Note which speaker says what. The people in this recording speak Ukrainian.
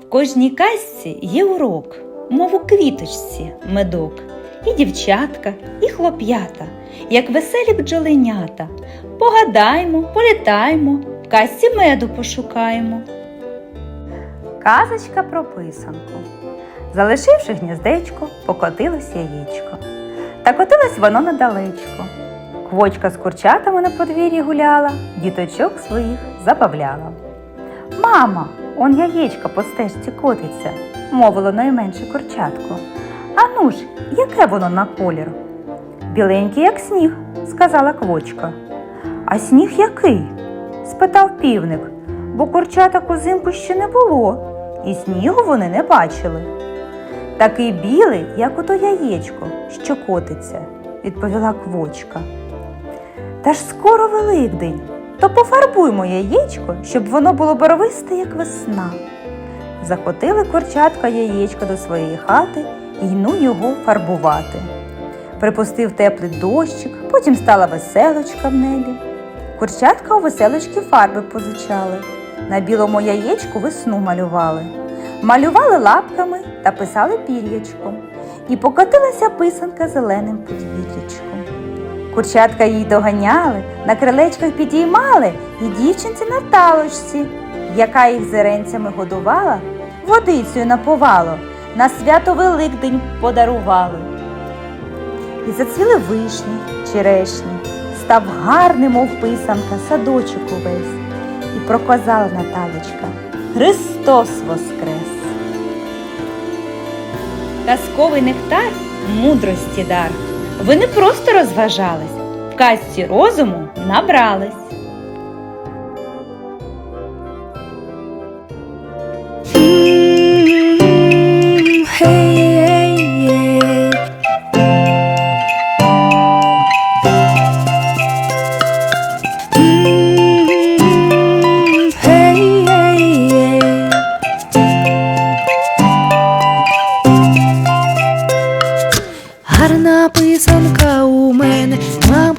Speaker 1: В кожній казці є урок, мов у квіточці медок, і дівчатка, і хлоп'ята, як веселі бджоленята. Погадаймо, політаймо, в казці меду пошукаємо. Казочка про писанку. Залишивши гніздечко, покотилось яєчко. Та котилось воно недалечко. Квочка з курчатами на подвір'ї гуляла, діточок своїх забавляла. Мама, он яєчка по стежці котиться, мовило найменше курчатко. А ну ж, яке воно на колір? Біленьке, як сніг, сказала квочка. А сніг який? спитав півник, бо курчаток узимку ще не було, і снігу вони не бачили. Такий білий, як ото яєчко, що котиться, відповіла квочка. Та ж скоро Великдень, то пофарбуймо яєчко, щоб воно було барвисте, як весна. Захотили курчатка яєчко до своєї хати і йну його фарбувати. Припустив теплий дощик, потім стала веселочка в небі. Курчатка у веселочки фарби позичали, на білому яєчку весну малювали. Малювали лапками та писали пір'ячком. І покотилася писанка зеленим подвір'ячком. Курчатка її доганяли, на крилечках підіймали і дівчинці на талочці, яка їх зеренцями годувала, водицею наповало, на свято Великдень подарували. І зацвіли вишні, черешні, став гарним, мов писанка, садочок увесь. І проказала Наталочка Христос Воскрес! Казковий нектар мудрості дар. Ви не просто розважались, в казці розуму набрались.
Speaker 2: Гарна